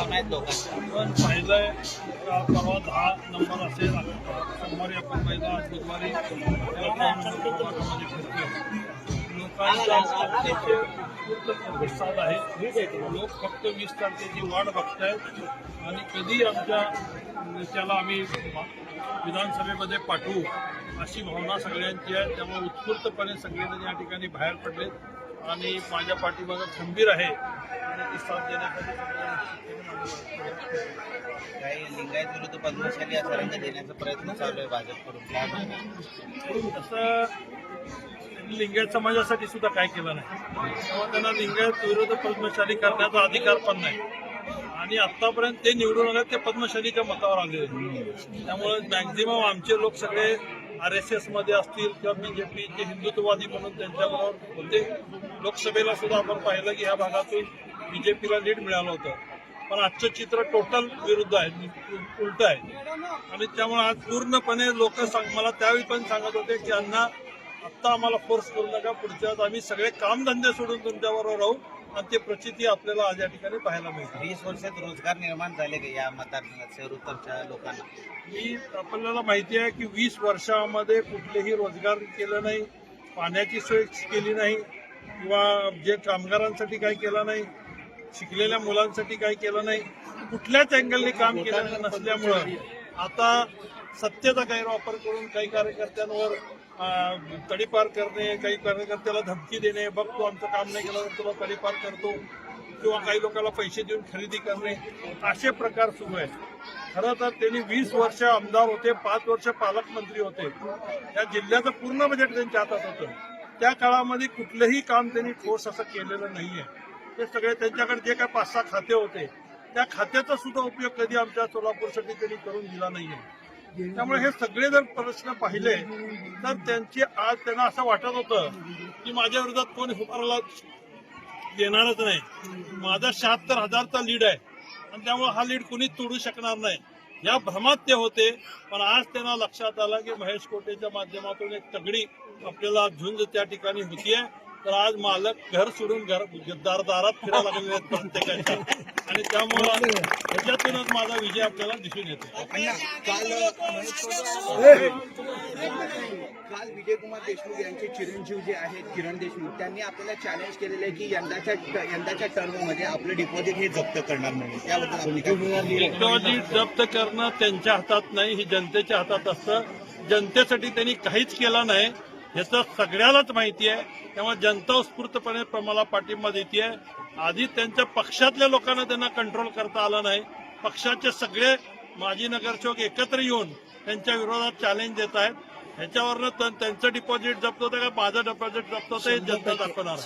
पाहिलंय का परवा दहा नंबर असेल सोमवारी आपण पाहिलं बुधवारी लोकांचा प्रतिसाद आहे. लोक फक्त वीस तारखेची वाट बघतायत. आणि कधी आमच्या त्याला आम्ही विधानसभेमध्ये पाठवू अशी भावना सगळ्यांची आहे. त्यामुळे उत्स्फूर्तपणे सगळेजण या ठिकाणी बाहेर पडलेत. आणि माझ्या पाठीमागं खंबीर आहे. आणि साथ देण्यासाठी काही लिंगायत विरुद्ध पद्मशाली असा रंग देण्याचा प्रयत्न चालू आहे भाजपकडून. काय तसं लिंगायत समाजासाठी सुद्धा काय केलं नाही. तेव्हा त्यांना लिंगायत विरुद्ध पद्मशाली करण्याचा अधिकार पण नाही. आणि आतापर्यंत ते निवडून आले ते पद्मशालीच्या मतावर आले त्यामुळे मॅक्झिमम आमचे लोक सगळे आर एस एसमध्ये असतील किंवा बीजेपीचे हिंदुत्ववादी म्हणून त्यांच्याबरोबर होते लोकसभेला सुद्धा आपण पाहिलं की ह्या भागातून बीजेपीला लीड मिळालं होतं. पण आजचं चित्र टोटल विरुद्ध आहे उलट आहे. आणि त्यामुळे आज पूर्णपणे लोक सांग मला त्यावेळी पण सांगत होते की अण्णा आत्ता आम्हाला फोर्स करू नका पुढच्या आम्ही सगळे कामधंदे सोडून तुमच्याबरोबर राहू आणि ते प्रचिती आपल्याला आज या ठिकाणी पाहायला मिळते. वीस वर्षात रोजगार निर्माण झाले का या मतदारसंघात लोकांना? मी आपल्याला माहिती आहे की वीस वर्षामध्ये कुठलेही रोजगार केलं नाही पाण्याची सोय केली नाही किंवा जे कामगारांसाठी काही केलं नाही शिकलेल्या मुलांसाठी काही केलं नाही. कुठल्याच अँगलने काम केलं नसल्यामुळं आता सत्तेचा गैरवापर करून काही कार्यकर्त्यांवर तडीपार करणे काही कार्यकर्त्याला धमकी देणे बघ तू आमचं काम नाही केलं तर तुला तडीपार करतो किंवा काही लोकांना पैसे देऊन खरेदी करणे असे प्रकार सुरू आहेत. खरं तर त्यांनी वीस वर्ष आमदार होते पाच वर्ष पालकमंत्री होते. या जिल्ह्याचं पूर्ण बजेट त्यांच्या हातात होतं. त्या काळामध्ये कुठलंही काम त्यांनी ठोस असं केलेलं नाहीये. ते सगळे त्यांच्याकडे जे काही पाच सहा खाते होते त्या खात्याचा सुद्धा उपयोग कधी आमच्या सोलापूरसाठी त्यांनी करून दिला नाहीये. त्यामुळे हे सगळे जर प्रश्न पाहिले तर त्यांची आज त्यांना असं वाटत होतं की माझ्या विरोधात कोणी हुमाराला देणारच नाही. माझा शहात्तर हजारचा लीड आहे आणि त्यामुळे हा लीड कुणी तोडू शकणार नाही. या भ्रमात ते होते पण आज त्यांना लक्षात आलं की महेश कोटेच्या माध्यमातून एक तगडी आपल्याला झुंज त्या ठिकाणी होतीये. तर आज मालक घर सोडून घर दार दारात फिरायला लागलेले आहेत प्रत्येकाच्या. आणि त्यामुळं ह्याच्यातूनच माझा विजय आपल्याला दिसून येतो. काल विजयकुमार देशमुख यांचे चिरंजीव जे आहेत किरण देशमुख त्यांनी आपल्याला चॅलेंज केलेलं आहे की यंदाच्या यंदाच्या टर्ममध्ये आपलं डिपॉझिट हे जप्त करणार नाही. त्याबद्दल? डिपॉझिट जप्त करणं त्यांच्या हातात नाही ही जनतेच्या हातात असतं. जनतेसाठी त्यांनी काहीच केलं नाही. ह्याचं सगळ्यालाच माहिती आहे. त्यामुळे जनता उत्स्फूर्तपणे मला पाठिंबा देते आधी त्यांच्या पक्षातल्या लोकांना त्यांना कंट्रोल करता आलं नाही. पक्षाचे सगळे माजी नगरसेवक एकत्र येऊन त्यांच्या विरोधात चॅलेंज देत आहेत. ह्याच्यावरनं त्यां- त्यांचं डिपॉझिट जप्त होतं का? माझं डिपॉझिट जप्त होतं हे जनता दाखवणार आहे.